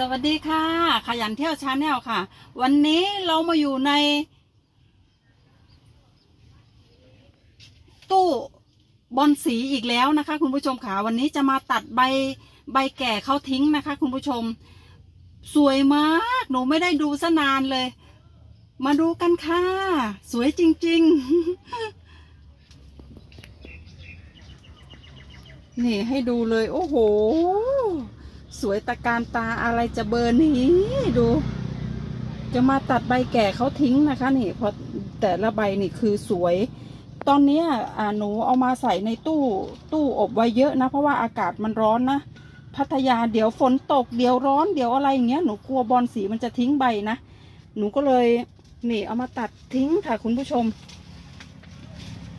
สวัสดีค่ะ ขยันเที่ยวชาแนลค่ะ วันนี้เรามาอยู่ใน ตู้บอลสีอีกแล้วนะคะ คุณผู้ชมค่ะวันนี้จะมาตัดใบใบแก่เขาทิ้งนะคะ คุณผู้ชม สวยมากหนูไม่ได้ดูซะนานเลย มาดูกันค่ะ สวยจริง ๆ นี่ให้ดูเลย โอ้โห สวยตะการตาอะไรจะเบอร์นี้ดู จะมาตัดใบแก่เขาทิ้งนะคะนี่เพราะแต่ละใบนี่คือสวย ตอนนี้อ่าหนูเอามาใส่ในตู้ตู้อบไว้เยอะนะ เพราะว่าอากาศมันร้อนนะพัทยาเดี๋ยวฝนตกเดี๋ยวร้อนเดี๋ยวอะไรอย่างเงี้ยหนูกลัวบอลสีมันจะทิ้งใบนะ หนูก็เลยนี่เอามาตัดทิ้งค่ะคุณผู้ชม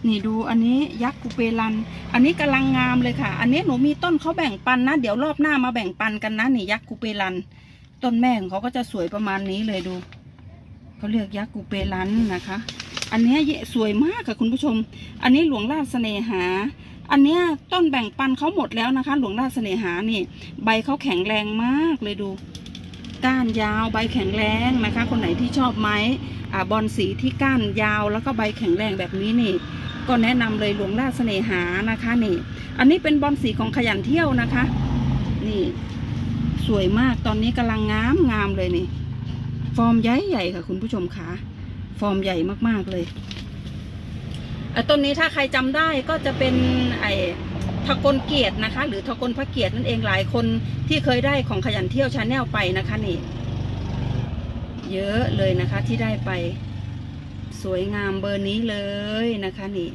นี่ดูอันนี้ยักษ์กูเปรัน อันนี้กำลังงามเลยค่ะ อันนี้หนูมีต้นเขาแบ่งปันนะ เดี๋ยวรอบหน้ามาแบ่งปันกันนะนี่ยักษ์กูเปรัน ต้นแม่ของเขาก็จะสวยประมาณนี้เลยดูเขาเรียกยักษ์กูเปรันนะคะ อันนี้ยสวยมากค่ะคุณผู้ชม อันนี้หลวงราชเสน่หา อันนี้ต้นแบ่งปันเขาหมดแล้วนะคะ หลวงราชเสน่หานี่ ใบเขาแข็งแรงมากเลยดูก้านยาวใบแข็งแรงนะคะ คนไหนที่ชอบไม้อ่าบอลสีที่ก้านยาวแล้วก็ใบแข็งแรงแบบนี้นี่ ก็แนะนำเลยหลวงราชเสน่หานะคะนี่ อันนี้เป็นบอลสีของขยันเที่ยวนะคะ นี่ สวยมากตอนนี้กำลังงามงามเลยนี่ ฟอร์มใหญ่ใหญ่ค่ะ คุณผู้ชมคะฟอร์มใหญ่มากๆเลยต้นนี้ถ้าใครจำได้ก็จะเป็นไอ้ทกลเกียรตินะคะ หรือทกลพระเกียรตินั่นเองหลายคนที่เคยได้ของขยันเที่ยวชาแนลไปนะคะนี่ เยอะเลยนะคะที่ได้ไป สวยงามเบอร์นี้เลยนะคะนี่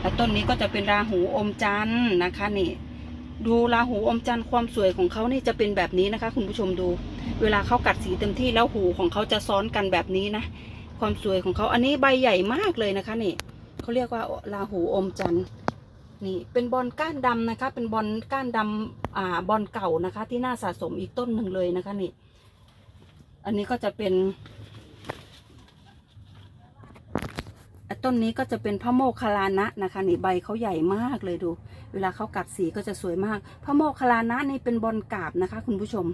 แล้วต้นนี้ก็จะเป็นราหูอมจันทร์นะคะนี่ ดูราหูอมจันทร์ความสวยของเขานี่จะเป็นแบบนี้นะคะ คุณผู้ชมดู เวลาเขากัดสีเต็มที่แล้วหูของเขาจะซ้อนกันแบบนี้นะความสวยของเขาอันนี้ใบใหญ่มากเลยนะคะนี่เขาเรียกว่าราหูอมจันทร์นี่เป็นบอลก้านดำนะคะ เป็นบอลก้านดำอ่าบอลเก่านะคะ ที่น่าสะสมอีกต้นหนึ่งเลยนะคะนี่ อันนี้ก็จะเป็นอะ ต้นนี้ก็จะเป็นพระโมคคัลลานะนะคะนี่ใบเขาใหญ่มากเลยดู เวลาเขากัดสีก็จะสวยมาก พระโมคคัลลานะนี่เป็นบอลกาบนะคะ คุณผู้ชม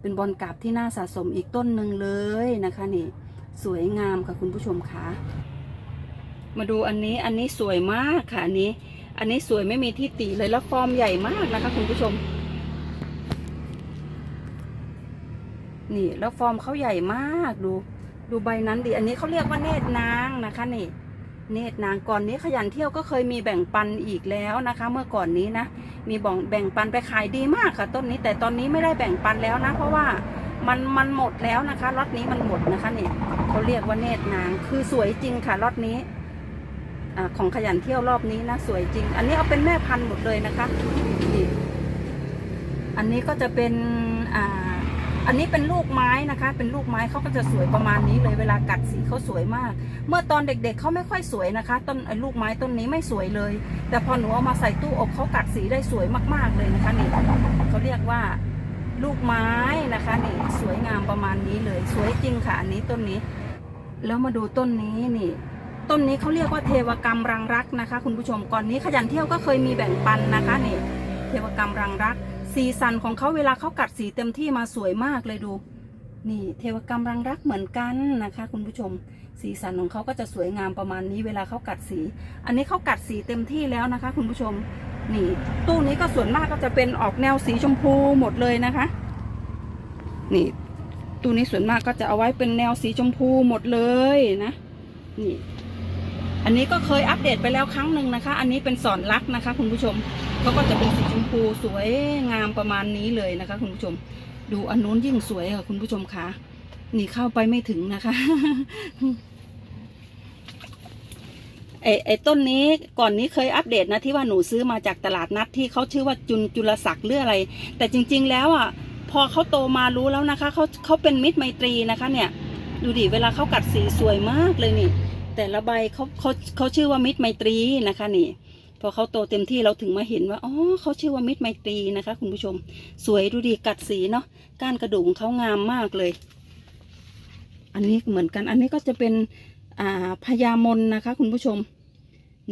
เป็นบอลกาบที่น่าสะสมอีกต้นหนึ่งเลยนะคะนี่ สวยงามค่ะคุณผู้ชมคะมาดูอันนี้อันนี้สวยมากค่ะอันนี้ อันนี้สวยไม่มีที่ติเลยแล้วฟอร์มใหญ่มากนะคะ คุณผู้ชม นี่แล้วฟอร์มเขาใหญ่มากดู ดูใบนั้นดิอันนี้เขาเรียกว่าเนตรนางนะคะนี่ เนตรนางก่อนนี้ขยันเที่ยวก็เคยมีแบ่งปันอีกแล้วนะคะ เมื่อก่อนนี้นะมีบ่งแบ่งปันไปขายดีมากค่ะต้นนี้ แต่ตอนนี้ไม่ได้แบ่งปันแล้วนะ เพราะว่ามันมันหมดแล้วนะคะล็อตนี้มันหมดนะคะเนี่ยเขาเรียกว่าเนตรนางคือสวยจริงค่ะล็อตนี้อของขยันเที่ยวรอบนี้นะสวยจริง อันนี้เอาเป็นแม่พันธุ์หมดเลยนะคะนี่อันนี้ก็จะเป็น อันนี้เป็นลูกไม้นะคะ เป็นลูกไม้เขาก็จะสวยประมาณนี้เลยเวลากัดสีเขาสวยมาก เมื่อตอนเด็กๆเขาไม่ค่อยสวยนะคะ ต้นลูกไม้ต้นนี้ไม่สวยเลย แต่พอหนูเอามาใส่ตู้อบเขากัดสีได้สวยมากๆเลยนะคะนี่เขาเรียกว่าลูกไม้นะคะนี่สวยงามประมาณนี้เลย สวยจริงค่ะอันนี้ต้นนี้ แล้วมาดูต้นนี้นี่ ต้นนี้เขาเรียกว่าเทวกรรมรังรักนะคะ คุณผู้ชมก่อนนี้ขยันเที่ยวก็เคยมีแบ่งปันนะคะนี่ เทวกรรมรังรัก สีสันของเขาเวลาเขากัดสีเต็มที่มาสวยมากเลยดู นี่เทวกรรมรังรักเหมือนกันนะคะ คุณผู้ชม สีสันของเขาก็จะสวยงามประมาณนี้ เวลาเขากัดสี อันนี้เขากัดสีเต็มที่แล้วนะคะ คุณผู้ชม นี่ ตู้นี้ก็ส่วนมากก็จะเป็นออกแนวสีชมพูหมดเลยนะคะ นี่ตู้นี้ส่วนมากก็จะเอาไว้เป็นแนวสีชมพูหมดเลยนะ นี่ อันนี้ก็เคยอัปเดตไปแล้วครั้งหนึ่งนะคะ อันนี้เป็นสอนรักนะคะ คุณผู้ชมเขาก็จะเป็นสีชมพูสวยงามประมาณนี้เลยนะคะ คุณผู้ชม ดูอันนู้นยิ่งสวยค่ะคุณผู้ชมคะนี่เข้าไปไม่ถึงนะคะไอไอต้นนี้ก่อนนี้เคยอัปเดตนะที่ว่าหนูซื้อมาจากตลาดนัดที่เขาชื่อว่าจุนจุลศักดิ์หรืออะไร แต่จริง ๆ แล้วอะพอเขาโตมารู้แล้วนะคะเขาเขาเป็นมิตรไมตรีนะคะ เนี่ย ดูดิเวลาเขากัดสีสวยมากเลยนี่ แต่ละใบเขาเขาเขาชื่อว่ามิตรไมตรีนะคะนี่ พอเขาโตเต็มที่เราถึงมาเห็นว่าอ๋อเขาชื่อว่ามิตรไมตรีนะคะ คุณผู้ชม สวยดูดิกัดสีเนาะก้านกระดูกเขางามมากเลย อันนี้เหมือนกันอันนี้ก็จะเป็นอ่าพญามนนะคะ คุณผู้ชม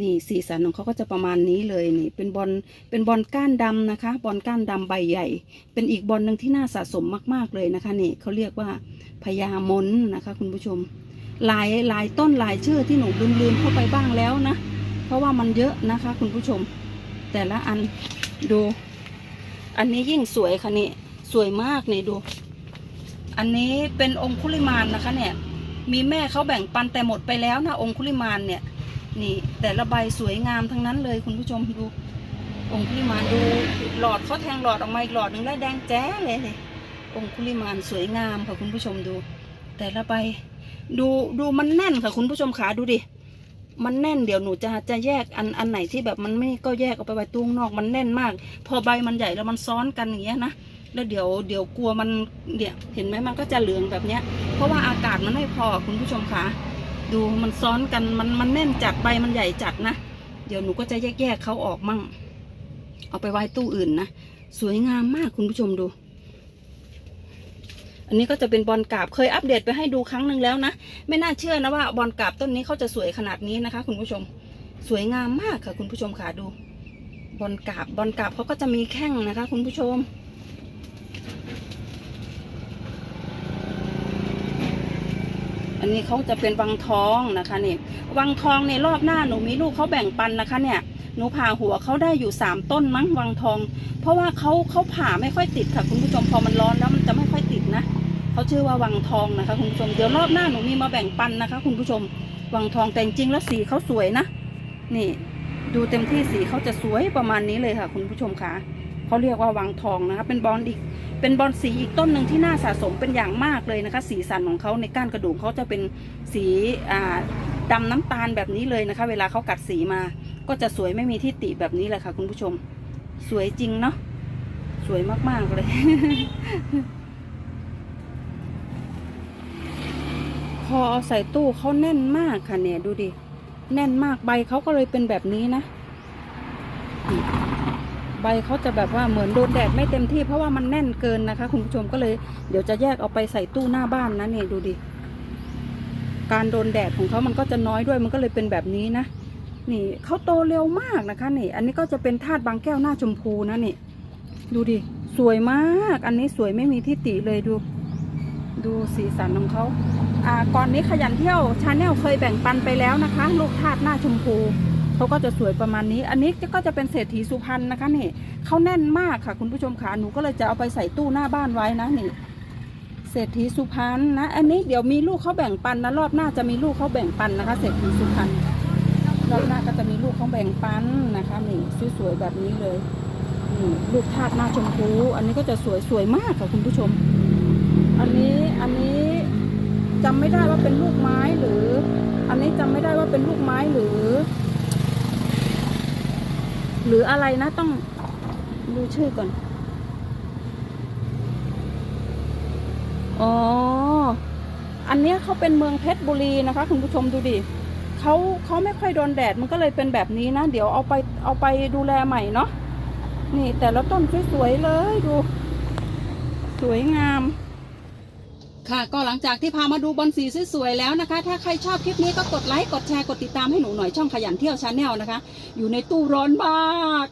นี่สีสันของเขาก็จะประมาณนี้เลยนี่ เป็นบอลเป็นบอลก้านดำนะคะ บอลก้านดำใบใหญ่ เป็นอีกบอลหนึ่งที่น่าสะสมมาก ๆเลยนะคะนี่เขาเรียกว่าพญามนนะคะ คุณผู้ชม หลายหลายต้นหลายชื่อที่หนูลืมลืมเข้าไปบ้างแล้วนะ เพราะว่ามันเยอะนะคะ คุณผู้ชม แต่ละอันดู อันนี้ยิ่งสวยค่ะนี่สวยมากนี่ดู อันนี้เป็นองคุลิมานนะคะเนี่ย มีแม่เขาแบ่งปันแต่หมดไปแล้วนะองคุลิมานเนี่ย นี่แต่ละใบสวยงามทั้งนั้นเลยคุณผู้ชมดู องคุลิมานดูหลอดเขาแทงหลอดออกมาอีกหลอดหนึ่งแล้วแดงแจ๊เลยเลยองคุลิมานสวยงามค่ะคุณผู้ชมดู แต่ละใบ ดูดูมันแน่นค่ะคุณผู้ชมขาดูดิ มันแน่นเดี๋ยวหนูจะจะแยกอันอันไหนที่แบบมันไม่ก็แยกออกไปไว้ตู้ข้างนอกมันแน่นมาก พอใบมันใหญ่แล้วมันซ้อนกันอย่างเงี้ยนะแล้วเดี๋ยวเดี๋ยวกลัวมันเนี่ยเห็นไหมมันก็จะเหลืองแบบเนี้ย เพราะว่าอากาศมันไม่พอคุณผู้ชมคะดูมันซ้อนกันมันมันแน่นจัดใบมันใหญ่จัดนะเดี๋ยวหนูก็จะแยกแยกๆเขาออกมั่ง เอาไปไว้ตู้อื่นนะสวยงามมากคุณผู้ชมดู อันนี้ก็จะเป็นบอลกาบเคยอัปเดตไปให้ดูครั้งหนึ่งแล้วนะ ไม่น่าเชื่อนะว่าบอลกาบต้นนี้เขาจะสวยขนาดนี้นะคะ คุณผู้ชม สวยงามมากค่ะคุณผู้ชมค่ะดู บอลกาบบอลกาบเขาก็จะมีแข้งนะคะ คุณผู้ชมอันนี้เขาจะเป็นวังทองนะคะนี่วังทองในรอบหน้าหนูมีลูกเขาแบ่งปันนะคะ เนี่ยหนูผ่าหัวเขาได้อยู่สามต้นมั้งวังทอง เพราะว่าเขาเขาผ่าไม่ค่อยติดค่ะคุณผู้ชมพอมันร้อนแล้ว เขาชื่อว่าวังทองนะคะคุณผู้ชมเดี๋ยวรอบหน้าหนูมีมาแบ่งปันนะคะ คุณผู้ชมวังทองแต่จริงๆแล้วสีเขาสวยนะนี่ ดูเต็มที่สีเขาจะสวยประมาณนี้เลยค่ะ คุณผู้ชมคะเขาเรียกว่าวังทองนะคะเป็นบอลอีกเป็นบอลสีอีกต้นหนึ่งที่น่าสะสมเป็นอย่างมากเลยนะคะ สีสันของเขาในก้านกระดูกเขาจะเป็นสีอ่าดำน้ำตาลแบบนี้เลยนะคะ เวลาเขากัดสีมา ก็จะสวยไม่มีที่ติแบบนี้แหละค่ะ คุณผู้ชม สวยจริงเนาะสวยมากๆเลย อเอาใส่ตู้เขาแน่นมากค่ะเนี่ยดูดิ แน่นมากใบเขาก็เลยเป็นแบบนี้นะ ใบเขาจะแบบว่าเหมือนโดนแดดไม่เต็มที่เพราะว่ามันแน่นเกินนะคะ คุณผู้ชมก็เลยเดี๋ยวจะแยกเอาไปใส่ตู้หน้าบ้านนะเนี่ยดูดิ การโดนแดดของเขามันก็จะน้อยด้วยมันก็เลยเป็นแบบนี้นะนี่เขาโตเร็วมากนะคะนี่ อันนี้ก็จะเป็นธาตุบางแก้วหน้าชมพูนะนี่ดูดิสวยมาก อันนี้สวยไม่มีที่ติเลยดู ดูสีสันของเขา ก่อนนี้ขยันเที่ยวชาแนลเคยแบ่งปันไปแล้วนะคะ ลูกธาตุหน้าชมพูเขาก็จะสวยประมาณนี้ อันนี้ก็จะเป็นเศรษฐีสุพรรณนะคะนี่เขาแน่นมากค่ะ คุณผู้ชมค่ะหนูก็เลยจะเอาไปใส่ตู้หน้าบ้านไว้นะนี่เศรษฐีสุพรรณนะ อันนี้เดี๋ยวมีลูกเขาแบ่งปันนะรอบหน้าจะมีลูกเขาแบ่งปันนะคะ เศรษฐีสุพรรณรอบหน้าก็จะมีลูกเขาแบ่งปันนะคะนี่สวยๆแบบนี้เลยนี่ลูกธาตุหน้าชมพู อันนี้ก็จะสวยสวยมากค่ะคุณผู้ชม อันนี้ จำไม่ได้ว่าเป็นลูกไม้หรือ อันนี้จำไม่ได้ว่าเป็นลูกไม้หรือ หรืออะไรนะต้องดูชื่อก่อน อ๋อ อันเนี้ยเขาเป็นเมืองเพชรบุรีนะคะคุณผู้ชมดูดิเขาเขาไม่ค่อยโดนแดดมันก็เลยเป็นแบบนี้นะ เดี๋ยวเอาไปเอาไปดูแลใหม่เนาะนี่แต่ละต้นสวยๆเลยดู สวยงาม ค่ะก็หลังจากที่พามาดูบอลสีสวยๆแล้วนะคะ ถ้าใครชอบคลิปนี้ก็กดไลค์กดแชร์กดติดตามให้หนูหน่อยช่องขยันเที่ยวชาแนลนะคะ อยู่ในตู้ร้อนมาก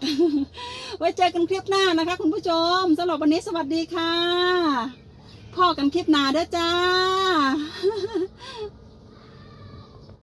ไว้เจอกันคลิปหน้านะคะ คุณผู้ชมสำหรับวันนี้สวัสดีค่ะพ่อกันคลิปหน้าเด้อจ้า